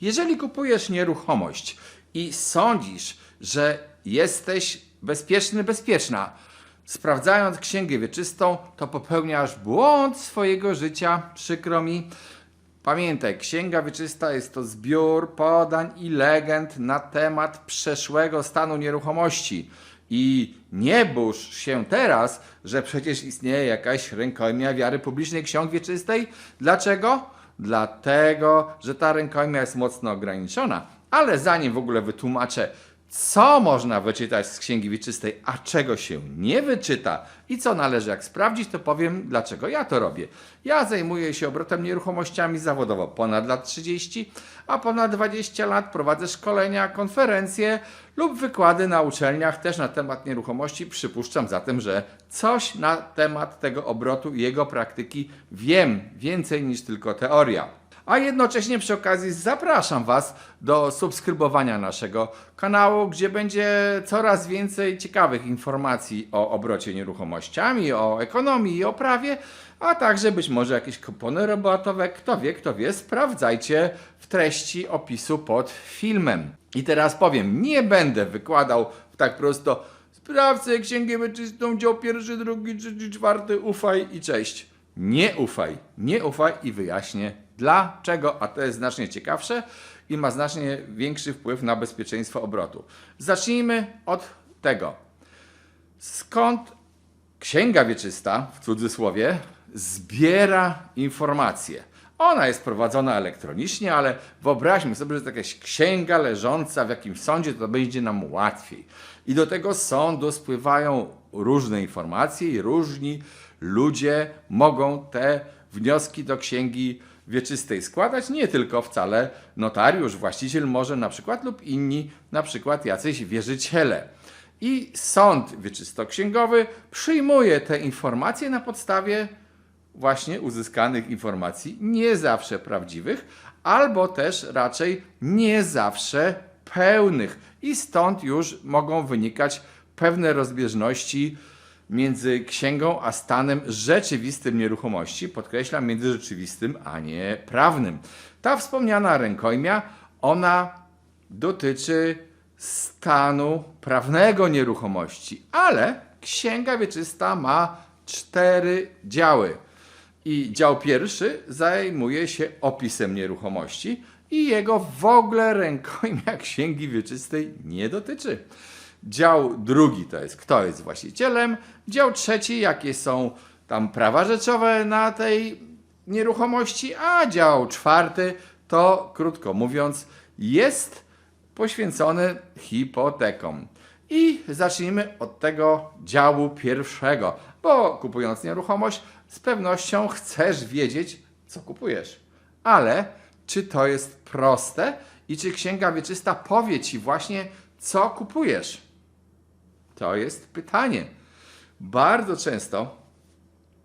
Jeżeli kupujesz nieruchomość i sądzisz, że jesteś bezpieczny, bezpieczna, sprawdzając księgę wieczystą, to popełniasz błąd swojego życia, przykro mi. Pamiętaj, Księga Wieczysta jest to zbiór podań i legend na temat przeszłego stanu nieruchomości. I nie burz się teraz, że przecież istnieje jakaś rękojmia wiary publicznej Ksiąg Wieczystej. Dlaczego? Dlatego, że ta rękojmia jest mocno ograniczona. Ale zanim w ogóle wytłumaczę, co można wyczytać z Księgi Wieczystej, a czego się nie wyczyta i co należy jak sprawdzić, to powiem, dlaczego ja to robię. Ja zajmuję się obrotem nieruchomościami zawodowo ponad lat 30, a ponad 20 lat prowadzę szkolenia, konferencje lub wykłady na uczelniach też na temat nieruchomości. Przypuszczam zatem, że coś na temat tego obrotu i jego praktyki wiem więcej niż tylko teoria. A jednocześnie przy okazji zapraszam Was do subskrybowania naszego kanału, gdzie będzie coraz więcej ciekawych informacji o obrocie nieruchomościami, o ekonomii i o prawie, a także być może jakieś kupony rabatowe. Kto wie, kto wie, sprawdzajcie w treści opisu pod filmem. I teraz powiem, nie będę wykładał tak prosto sprawcę księgę wyczystą, dział pierwszy, drugi, trzeci, czwarty, ufaj i cześć. Nie ufaj, nie ufaj i wyjaśnię dlaczego, a to jest znacznie ciekawsze i ma znacznie większy wpływ na bezpieczeństwo obrotu. Zacznijmy od tego. Skąd Księga Wieczysta, w cudzysłowie, zbiera informacje? Ona jest prowadzona elektronicznie, ale wyobraźmy sobie, że to jakaś księga leżąca w jakimś sądzie, to będzie nam łatwiej. I do tego sądu spływają różne informacje i różni ludzie mogą te wnioski do księgi wieczystej składać, nie tylko wcale notariusz, właściciel może na przykład lub inni, na przykład jacyś wierzyciele. I sąd wieczystoksięgowy przyjmuje te informacje na podstawie właśnie uzyskanych informacji, nie zawsze prawdziwych, albo też raczej nie zawsze pełnych. I stąd już mogą wynikać pewne rozbieżności między księgą a stanem rzeczywistym nieruchomości. Podkreślam, między rzeczywistym a nie prawnym. Ta wspomniana rękojmia, ona dotyczy stanu prawnego nieruchomości, ale księga wieczysta ma cztery działy. I dział pierwszy zajmuje się opisem nieruchomości i jego w ogóle rękojmia księgi wieczystej nie dotyczy. Dział drugi to jest kto jest właścicielem. Dział trzeci jakie są tam prawa rzeczowe na tej nieruchomości, a dział czwarty to krótko mówiąc jest poświęcony hipotekom. I zacznijmy od tego działu pierwszego, bo kupując nieruchomość, z pewnością chcesz wiedzieć, co kupujesz. Ale czy to jest proste i czy Księga Wieczysta powie ci właśnie, co kupujesz? To jest pytanie. Bardzo często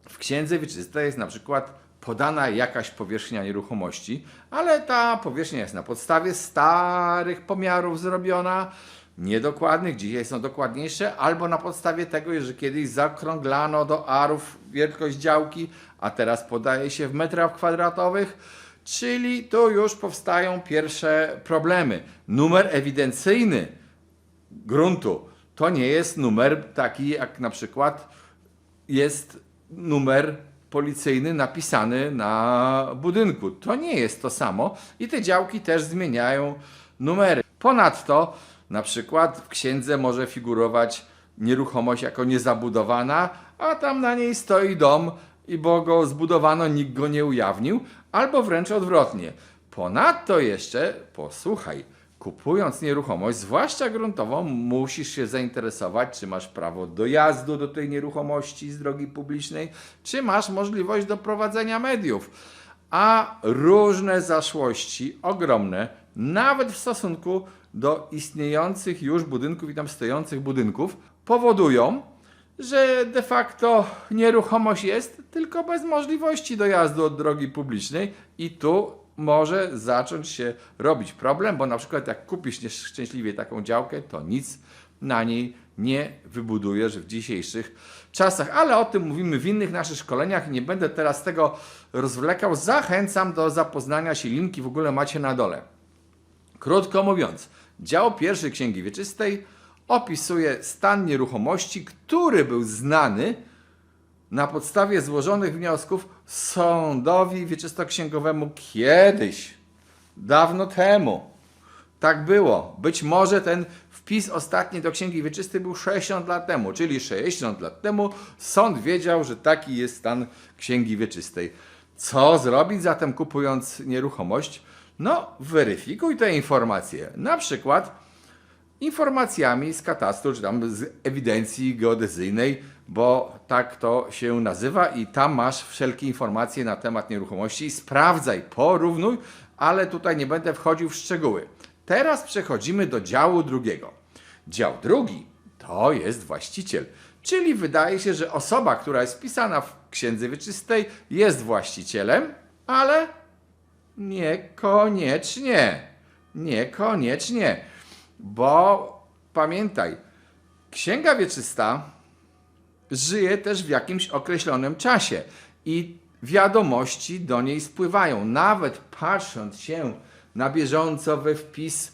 w Księdze Wieczystej jest na przykład podana jakaś powierzchnia nieruchomości, ale ta powierzchnia jest na podstawie starych pomiarów zrobiona, niedokładnych, dzisiaj są dokładniejsze, albo na podstawie tego, że kiedyś zakrąglano do arów wielkość działki, a teraz podaje się w metrach kwadratowych, czyli tu już powstają pierwsze problemy. Numer ewidencyjny gruntu to nie jest numer taki jak na przykład jest numer policyjny napisany na budynku. To nie jest to samo i te działki też zmieniają numery. Ponadto na przykład w księdze może figurować nieruchomość jako niezabudowana, a tam na niej stoi dom i bo go zbudowano, nikt go nie ujawnił, albo wręcz odwrotnie. Ponadto jeszcze, posłuchaj, kupując nieruchomość, zwłaszcza gruntową, musisz się zainteresować, czy masz prawo dojazdu do tej nieruchomości z drogi publicznej, czy masz możliwość doprowadzenia mediów. A różne zaszłości, ogromne, nawet w stosunku do istniejących już budynków i tam stojących budynków, powodują, że de facto nieruchomość jest tylko bez możliwości dojazdu od drogi publicznej i tu może zacząć się robić problem, bo na przykład jak kupisz nieszczęśliwie taką działkę, to nic na niej nie wybudujesz w dzisiejszych czasach. Ale o tym mówimy w innych naszych szkoleniach i nie będę teraz tego rozwlekał. Zachęcam do zapoznania się, linki w ogóle macie na dole. Krótko mówiąc, dział pierwszy Księgi Wieczystej opisuje stan nieruchomości, który był znany na podstawie złożonych wniosków sądowi wieczystoksięgowemu kiedyś, dawno temu. Tak było. Być może ten wpis ostatni do Księgi Wieczystej był 60 lat temu, czyli 60 lat temu sąd wiedział, że taki jest stan Księgi Wieczystej. Co zrobić zatem kupując nieruchomość? No, weryfikuj te informacje. Na przykład informacjami z katastru, czy tam z ewidencji geodezyjnej, bo tak to się nazywa i tam masz wszelkie informacje na temat nieruchomości. Sprawdzaj, porównuj, ale tutaj nie będę wchodził w szczegóły. Teraz przechodzimy do działu drugiego. Dział drugi to jest właściciel, czyli wydaje się, że osoba, która jest wpisana w księdze wieczystej jest właścicielem, ale niekoniecznie. Niekoniecznie. Bo pamiętaj, księga wieczysta żyje też w jakimś określonym czasie i wiadomości do niej spływają. Nawet patrząc się na bieżąco we wpis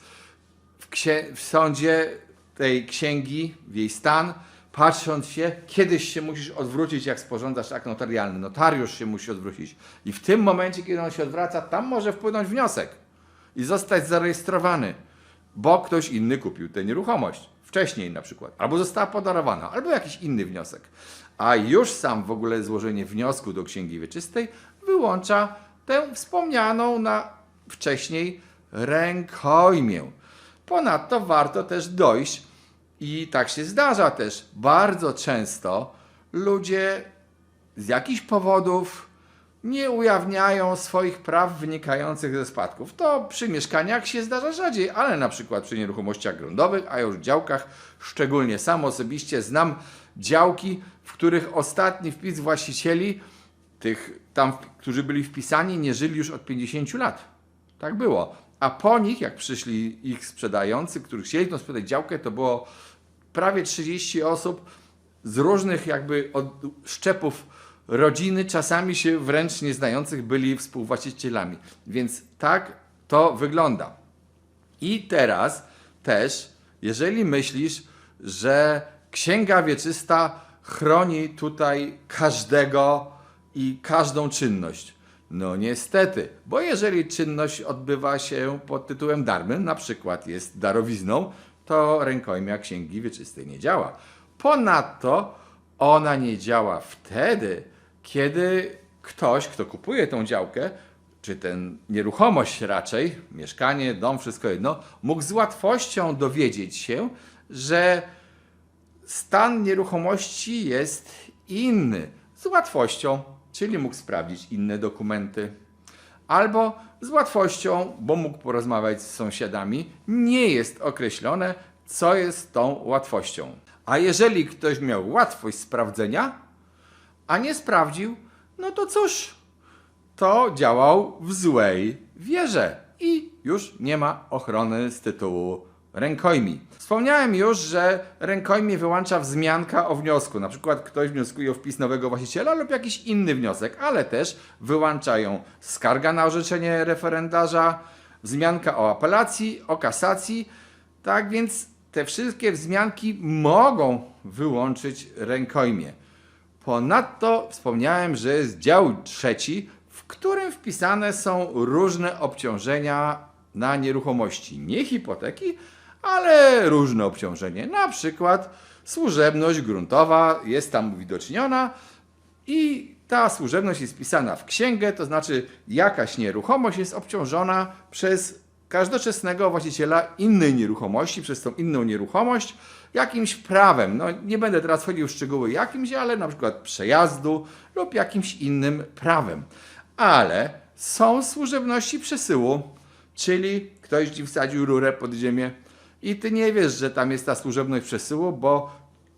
w, w sądzie tej księgi, w jej stan, patrząc się, kiedyś się musisz odwrócić, jak sporządzasz akt notarialny. Notariusz się musi odwrócić. I w tym momencie, kiedy on się odwraca, tam może wpłynąć wniosek i zostać zarejestrowany, bo ktoś inny kupił tę nieruchomość. Wcześniej na przykład. Albo została podarowana, albo jakiś inny wniosek. A już sam w ogóle złożenie wniosku do Księgi Wieczystej wyłącza tę wspomnianą na wcześniej rękojmię. Ponadto warto też dojść, i tak się zdarza też, bardzo często ludzie z jakichś powodów nie ujawniają swoich praw wynikających ze spadków. To przy mieszkaniach się zdarza rzadziej, ale na przykład przy nieruchomościach gruntowych, a już działkach szczególnie. Sam osobiście znam działki, w których ostatni wpis właścicieli, tych tam, którzy byli wpisani, nie żyli już od 50 lat. Tak było. A po nich, jak przyszli ich sprzedający, którzy chcieli tą sprzedać działkę, to było prawie 30 osób z różnych jakby od szczepów rodziny, czasami się wręcz nieznających byli współwłaścicielami. Więc tak to wygląda. I teraz też, jeżeli myślisz, że Księga Wieczysta chroni tutaj każdego i każdą czynność, no niestety, bo jeżeli czynność odbywa się pod tytułem darmym, na przykład jest darowizną, to rękojmia Księgi Wieczystej nie działa. Ponadto ona nie działa wtedy, kiedy ktoś, kto kupuje tą działkę, czy ten nieruchomość raczej, mieszkanie, dom, wszystko jedno, mógł z łatwością dowiedzieć się, że stan nieruchomości jest inny. Z łatwością, czyli mógł sprawdzić inne dokumenty. Albo z łatwością, bo mógł porozmawiać z sąsiadami, nie jest określone, co jest tą łatwością. A jeżeli ktoś miał łatwość sprawdzenia, a nie sprawdził, no to cóż, to działał w złej wierze i już nie ma ochrony z tytułu rękojmi. Wspomniałem już, że rękojmie wyłącza wzmianka o wniosku. Na przykład ktoś wnioskuje o wpis nowego właściciela lub jakiś inny wniosek, ale też wyłączają skarga na orzeczenie referendarza, wzmianka o apelacji, o kasacji. Tak więc te wszystkie wzmianki mogą wyłączyć rękojmie. Ponadto wspomniałem, że jest dział trzeci, w którym wpisane są różne obciążenia na nieruchomości. Nie hipoteki, ale różne obciążenie. Na przykład służebność gruntowa jest tam uwidoczniona i ta służebność jest wpisana w księgę, to znaczy jakaś nieruchomość jest obciążona przez każdoczesnego właściciela innej nieruchomości, przez tą inną nieruchomość jakimś prawem. No, nie będę teraz wchodził w szczegóły jakimś, ale na przykład przejazdu lub jakimś innym prawem. Ale są służebności przesyłu, czyli ktoś ci wsadził rurę pod ziemię i ty nie wiesz, że tam jest ta służebność przesyłu, bo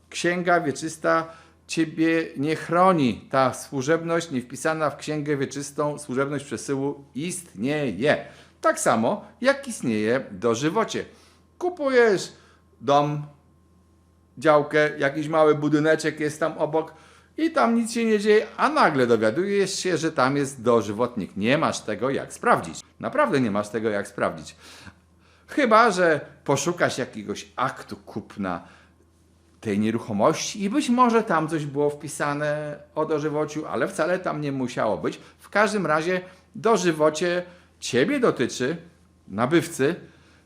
księga wieczysta ciebie nie chroni. Ta służebność nie wpisana w księgę wieczystą, służebność przesyłu istnieje. Tak samo jak istnieje dożywocie. Kupujesz dom, działkę, jakiś mały budyneczek jest tam obok i tam nic się nie dzieje, a nagle dowiadujesz się, że tam jest dożywotnik. Nie masz tego jak sprawdzić. Naprawdę nie masz tego jak sprawdzić. Chyba, że poszukasz jakiegoś aktu kupna tej nieruchomości i być może tam coś było wpisane o dożywociu, ale wcale tam nie musiało być. W każdym razie dożywocie ciebie dotyczy, nabywcy,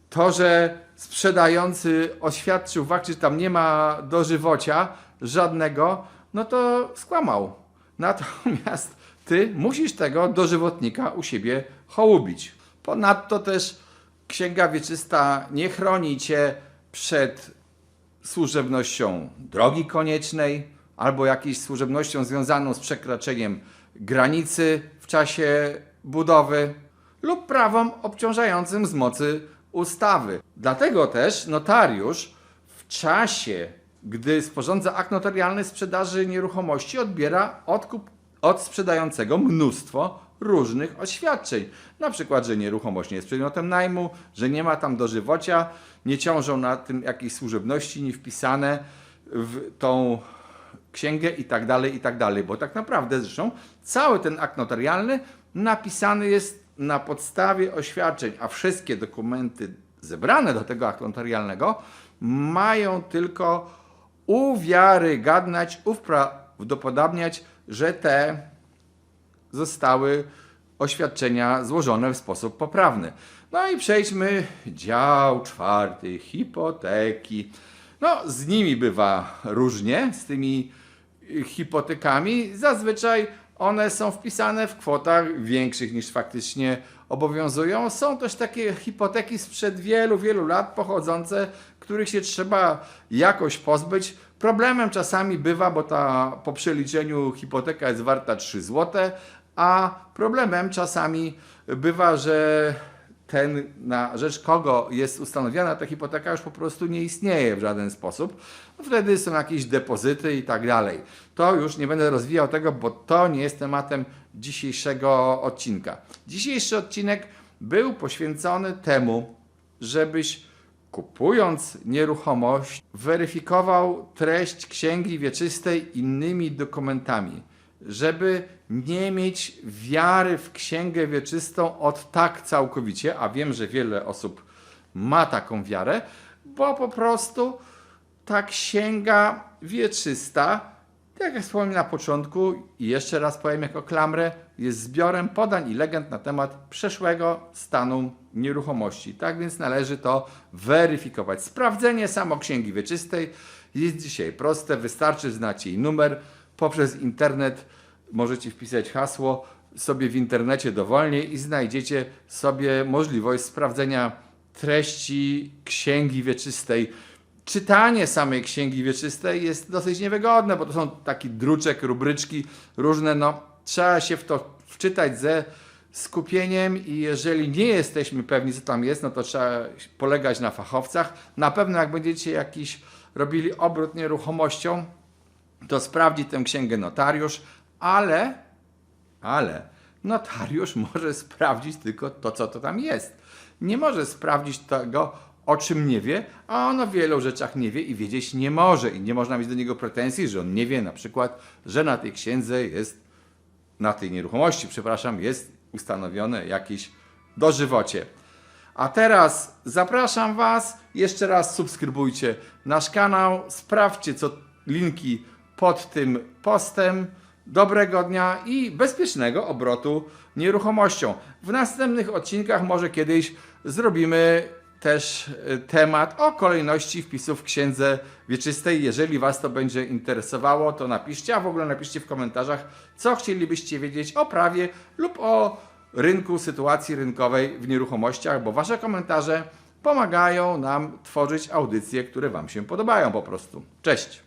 to, że sprzedający oświadczył fakt, że tam nie ma dożywocia żadnego, no to skłamał. Natomiast ty musisz tego dożywotnika u siebie hołubić. Ponadto też Księga Wieczysta nie chroni cię przed służebnością drogi koniecznej albo jakąś służebnością związaną z przekroczeniem granicy w czasie budowy lub prawom obciążającym z mocy ustawy. Dlatego też notariusz w czasie, gdy sporządza akt notarialny sprzedaży nieruchomości, odbiera odkup od sprzedającego mnóstwo różnych oświadczeń. Na przykład, że nieruchomość nie jest przedmiotem najmu, że nie ma tam dożywocia, nie ciążą na tym jakieś służebności nie wpisane w tą księgę i tak dalej, i tak dalej. Bo tak naprawdę zresztą cały ten akt notarialny napisany jest na podstawie oświadczeń, a wszystkie dokumenty zebrane do tego aktu notarialnego mają tylko uwiarygadniać, uprawdopodobniać, że te zostały oświadczenia złożone w sposób poprawny. No i przejdźmy dział czwarty, hipoteki. No, z nimi bywa różnie, z tymi hipotekami. Zazwyczaj one są wpisane w kwotach większych niż faktycznie obowiązują. Są też takie hipoteki sprzed wielu, wielu lat pochodzące, których się trzeba jakoś pozbyć. Problemem czasami bywa, bo ta po przeliczeniu hipoteka jest warta 3 zł, a problemem czasami bywa, że ten, na rzecz kogo jest ustanowiona ta hipoteka, już po prostu nie istnieje w żaden sposób. Wtedy są jakieś depozyty i tak dalej. To już nie będę rozwijał tego, bo to nie jest tematem dzisiejszego odcinka. Dzisiejszy odcinek był poświęcony temu, żebyś kupując nieruchomość, weryfikował treść księgi wieczystej innymi dokumentami, żeby nie mieć wiary w księgę wieczystą od tak całkowicie, a wiem, że wiele osób ma taką wiarę, bo po prostu ta księga wieczysta, jak wspomniałem na początku i jeszcze raz powiem jako klamrę, jest zbiorem podań i legend na temat przeszłego stanu nieruchomości. Tak więc należy to weryfikować. Sprawdzenie samo księgi wieczystej jest dzisiaj proste, wystarczy znać jej numer. Poprzez internet możecie wpisać hasło sobie w internecie dowolnie i znajdziecie sobie możliwość sprawdzenia treści księgi wieczystej czytanie samej księgi wieczystej jest dosyć niewygodne, bo to są taki druczek, rubryczki różne, no trzeba się w to wczytać ze skupieniem i jeżeli nie jesteśmy pewni, co tam jest, no to trzeba polegać na fachowcach. Na pewno jak będziecie jakiś robili obrót nieruchomością, to sprawdzi tę księgę notariusz, ale, ale notariusz może sprawdzić tylko to, co to tam jest. Nie może sprawdzić tego, o czym nie wie, a on o wielu rzeczach nie wie i wiedzieć nie może. I nie można mieć do niego pretensji, że on nie wie na przykład, że na tej księdze jest, na tej nieruchomości, przepraszam, jest ustanowione jakieś dożywocie. A teraz zapraszam Was, jeszcze raz subskrybujcie nasz kanał, sprawdźcie co linki pod tym postem. Dobrego dnia i bezpiecznego obrotu nieruchomością. W następnych odcinkach może kiedyś zrobimy też y, temat o kolejności wpisów w księdze wieczystej. Jeżeli Was to będzie interesowało, to napiszcie, a w ogóle napiszcie w komentarzach, co chcielibyście wiedzieć o prawie lub o rynku, sytuacji rynkowej w nieruchomościach, bo Wasze komentarze pomagają nam tworzyć audycje, które Wam się podobają po prostu. Cześć!